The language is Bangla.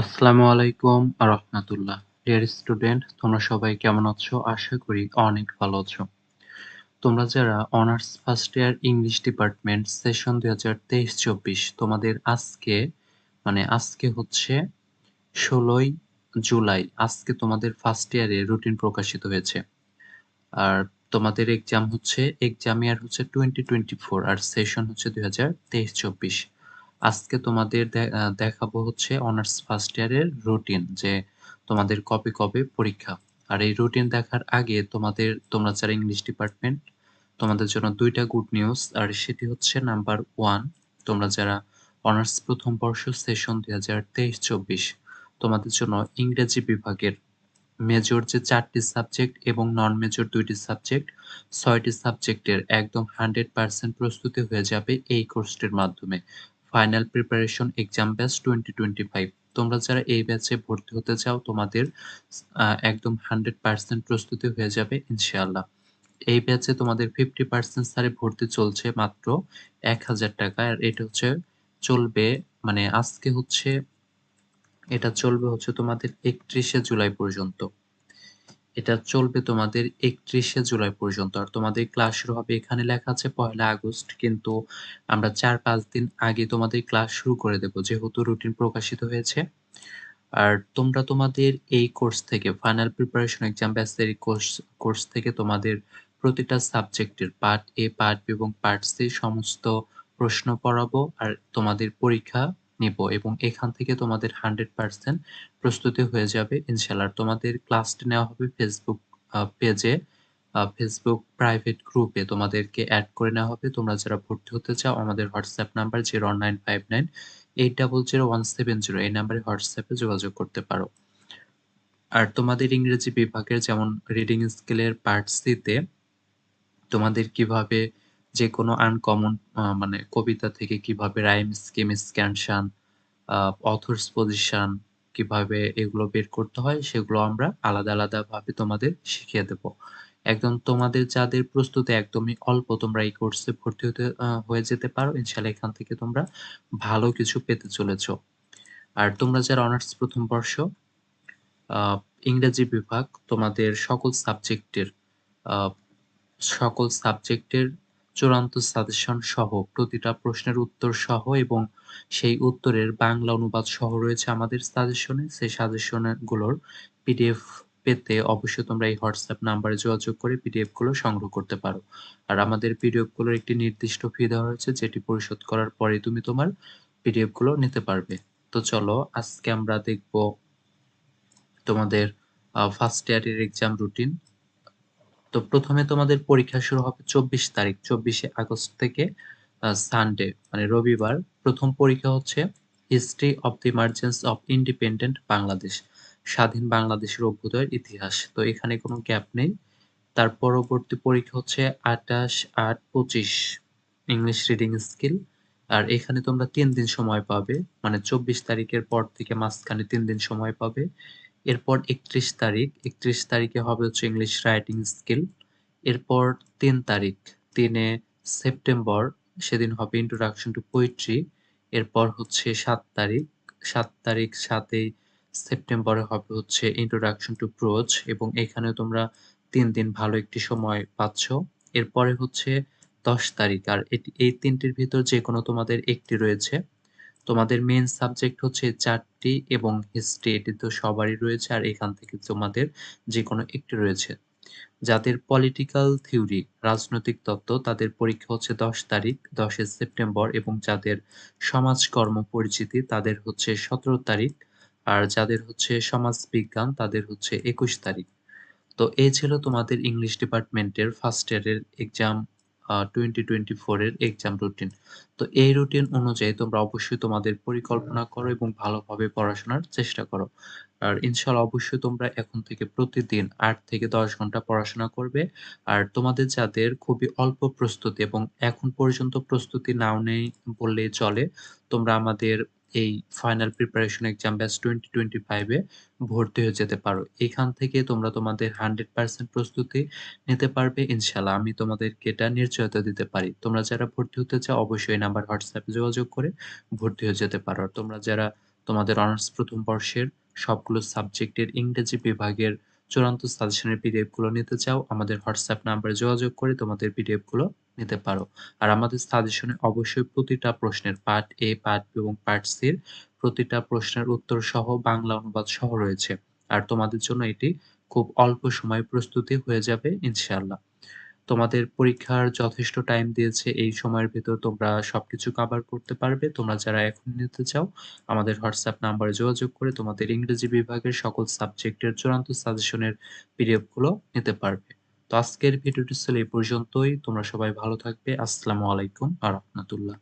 আসসালামু আলাইকুম রহমতুল্লাহ। ডিয়ার স্টুডেন্ট তোমরা সবাই কেমন আছো? আশা করি অনেক ভালো আছো। তোমরা যারা honours first year English department session দুই হাজার তেইশ চব্বিশ তোমাদের আজকে মানে আজকে হচ্ছে ষোলোই জুলাই, আজকে তোমাদের ফার্স্ট ইয়ারে রুটিন প্রকাশিত হয়েছে। আর তোমাদের এক্সাম হচ্ছে এক্সাম ইয়ার হচ্ছে টোয়েন্টি টোয়েন্টি ফোর আর সেশন হচ্ছে দুই হাজার তেইশ চব্বিশ আজকে তোমাদের দেখাবো হচ্ছে অনার্স ফার্স্ট ইয়ারের রুটিন যে তোমাদের কবে কবে পরীক্ষা। আর এই রুটিন দেখার আগে তোমাদের, তোমরা যারা ইংলিশ ডিপার্টমেন্ট তোমাদের জন্য দুইটা গুড নিউজ আর সেটি হচ্ছে নাম্বার ওয়ান তোমরা যারা অনার্স প্রথম বর্ষ সেশন দুই হাজার তেইশ চব্বিশ, তোমাদের জন্য ইংরেজি বিভাগের মেজর যে চারটি সাবজেক্ট এবং নন মেজর দুইটি সাবজেক্ট ছয়টি সাবজেক্টের একদম হান্ড্রেড পার্সেন্ট প্রস্তুতি হয়ে যাবে এই কোর্সটির মাধ্যমে। Final preparation exam batch twenty twenty five তোমরা যারা এই ব্যাচে ভর্তি হতে চাও, তোমাদের একদম হান্ড্রেড পার্সেন্ট প্রস্তুতি হয়ে যাবে, ইনশাআল্লাহ। এই ব্যাচে তোমাদের ফিফটি পার্সেন্ট সারে ভর্তি চলছে মাত্র এক হাজার টাকা। আর এটা হচ্ছে চলবে মানে আজকে হচ্ছে, এটা চলবে হচ্ছে তোমাদের একত্রিশে জুলাই পর্যন্ত। এটা চলবে তোমাদের একত্রিশে জুলাই পর্যন্ত। আর তোমাদের ক্লাস শুরু হবে, এখানে লেখা আছে পয়লা আগস্ট, কিন্তু আমরা চার পাঁচ দিন আগে তোমাদের ক্লাস শুরু করে দেব, যেহেতু রুটিন প্রকাশিত হয়েছে। আর তোমরা তোমাদের এই কোর্স থেকে ফাইনাল প্রিপারেশন এক্সাম ব্যাচের কোর্স কোর্স থেকে তোমাদের প্রতিটা সাবজেক্টের পার্ট এ পার্ট বি এবং পার্ট সি সমস্ত প্রশ্ন পড়াবো, আর তোমাদের পরীক্ষা নিব এবং এখান থেকে তোমাদের হান্ড্রেড পার্সেন্ট প্রস্তুতি হয়ে যাবে ইনশাল্লাহ তোমাদের ক্লাসটি নেওয়া হবে ফেসবুক পেজে ফেসবুক প্রাইভেট গ্রুপে। তোমাদেরকে অ্যাড করে নেওয়া হবে। তোমরা যারা ভর্তি হতে চাও, আমাদের WhatsApp number zero nine five nine eight double zero one seven zero এই নাম্বারে হোয়াটসঅ্যাপে যোগাযোগ করতে পারো। আর তোমাদের ইংরেজি বিভাগের যেমন রিডিং স্কেলের পার্ট সিতে তোমাদের কীভাবে যে কোনো আনকমন মানে কবিতা থেকে কীভাবে rhyme scheme scansion author's position কীভাবে এগুলো বের করতে হয়, সেগুলো আমরা আলাদা আলাদা ভাবে তোমাদের শিখিয়ে দেব। একদম তোমাদের যাদের প্রস্তুতি একদমই অল্প, তোমরা এই কোর্সে ভর্তি হতে হয়ে যেতে পারো। ইনশাল্লাহ এখান থেকে তোমরা ভালো কিছু পেতে চলেছ। আর তোমরা যারা অনার্স প্রথম বর্ষ ইংরেজি বিভাগ, তোমাদের সকল সাবজেক্টের সকল সাবজেক্টের চূড়ান্ত সাজেশন সহ প্রতিটা প্রশ্নের উত্তর সহ এবং সেই উত্তরের বাংলা অনুবাদ সহ রয়েছে আমাদের সাজেশনে সেই সাজেশনগুলোর পিডিএফ পেতে অবশ্যই তোমরা এই হোয়াটসঅ্যাপ নাম্বারে যোগাযোগ করে পিডিএফগুলো সংগ্রহ করতে পারো। আর আমাদের পিডিএফগুলোর একটি নির্দিষ্ট ফি দেওয়া হয়েছে, যেটি পরিশোধ করার পরে তুমি তোমার পিডিএফগুলো নিতে পারবে। তো চলো, আজকে আমরা দেখব তোমাদের ফার্স্ট ইয়ারের এক্সাম রুটিন তো প্রথমে তোমাদের পরীক্ষা শুরু হবে চব্বিশ তারিখ, চব্বিশে আগস্ট থেকে সানডে মানে রবিবার। প্রথম পরীক্ষা হচ্ছে history of the emergence of independent Bangladesh স্বাধীন বাংলাদেশের অভ্যুদয়ের ইতিহাস। তো এখানে কোনো গ্যাপ নেই। তার পরবর্তী পরীক্ষা হচ্ছে আঠাশ আট পঁচিশ ইংলিশ রিডিং স্কিল আর এখানে তোমরা তিন দিন সময় পাবে মানে চব্বিশ তারিখের পর থেকে মাঝখানে তিন দিন সময় পাবে। এরপর একত্রিশ তারিখ, একত্রিশ তারিখে হবে হচ্ছে ইংলিশ রাইটিং স্কিল এরপর তিন তারিখ, তিনে সেপ্টেম্বর সেদিন হবে ইন্ট্রোডাকশন টু পোয়েট্রি এরপর হচ্ছে সাত তারিখ সাত তারিখ সাতই সেপ্টেম্বরে হবে হচ্ছে ইন্ট্রোডাকশন টু প্রোজ এবং এখানে তোমরা তিন দিন ভালো একটি সময় পাচ্ছ। এরপরে হচ্ছে দশ তারিখ, আর এই তিনটির ভিতর যে কোনো তোমাদের একটি রয়েছে। তোমাদের মেন সাবজেক্ট হচ্ছে চারটি এবং হিস্ট্রি এটি তো সবারই রয়েছে আর এখান থেকে তোমাদের যে কোনো একটি রয়েছে। যাদের পলিটিক্যাল থিওরি রাজনৈতিক তত্ত্ব, তাদের পরীক্ষা হচ্ছে দশ তারিখ, দশে সেপ্টেম্বর এবং যাদের সমাজকর্ম পরিচিতি, তাদের হচ্ছে সতেরো তারিখ আর যাদের হচ্ছে সমাজ বিজ্ঞান, তাদের হচ্ছে একুশ তারিখ। তো এই ছিল তোমাদের ইংলিশ ডিপার্টমেন্টের ফার্স্ট ইয়ারের এক্সাম টোয়েন্টি টোয়েন্টি ফোরের এক্সাম রুটিন তো এই রুটিন অনুযায়ী তোমরা অবশ্যই তোমাদের পরিকল্পনা করো এবং ভালোভাবে পড়াশোনার চেষ্টা করো। আর ইনশাল্লাহ অবশ্যই তোমরা এখন থেকে প্রতিদিন আট থেকে দশ ঘণ্টা পড়াশোনা করবে। আর তোমাদের যাদের খুবই অল্প প্রস্তুতি এবং এখন পর্যন্ত প্রস্তুতি নাও নেই বললেই চলে, তোমরা আমাদের এই final preparation exam batch twenty twenty ফাইভে ভর্তি হয়ে যেতে পারো। এখান থেকে তোমরা তোমাদের হান্ড্রেড পার্সেন্ট প্রস্তুতি নিতে পারবে ইনশাল্লাহ আমি তোমাদেরকে এটা নিশ্চয়তা দিতে পারি। তোমরা যারা ভর্তি হতে চাও, অবশ্যই নাম্বার হোয়াটসঅ্যাপে যোগাযোগ করে ভর্তি হয়ে যেতে পারো। আর তোমরা যারা তোমাদের অনার্স প্রথম বর্ষের সবগুলো সাবজেক্টের ইংরেজি বিভাগের চূড়ান্ত সাজেশনের পিডিএফগুলো নিতে চাও, আমাদের হোয়াটসঅ্যাপ নাম্বারে যোগাযোগ করে তোমাদের পিডিএফগুলো নিতে পারো। আর আমাদের সাজেশনে অবশ্যই প্রতিটা প্রশ্নের পার্ট এ পার্ট এবং পার্ট সির প্রতিটা প্রশ্নের উত্তর সহ বাংলা অনুবাদ সহ রয়েছে। আর তোমাদের জন্য এটি খুব অল্প সময় প্রস্তুতি হয়ে যাবে, ইনশাআল্লাহ। তোমাদের পরীক্ষার যথেষ্ট টাইম দিয়েছে, এই সময়ের ভেতর তোমরা সবকিছু কভার করতে পারবে। তোমরা যারা এখন নিতে চাও, আমাদের হোয়াটসঅ্যাপ নাম্বারে যোগাযোগ করে তোমাদের ইংরেজি বিভাগের সকল সাবজেক্টের চূড়ান্ত সাজেশনের পিডিএফগুলো নিতে পারবে। তো আজকের ভিডিওটি ছিল এই পর্যন্তই। তোমরা সবাই ভালো থাকবে। আসসালামু আলাইকুম আর রহমতুল্লাহ।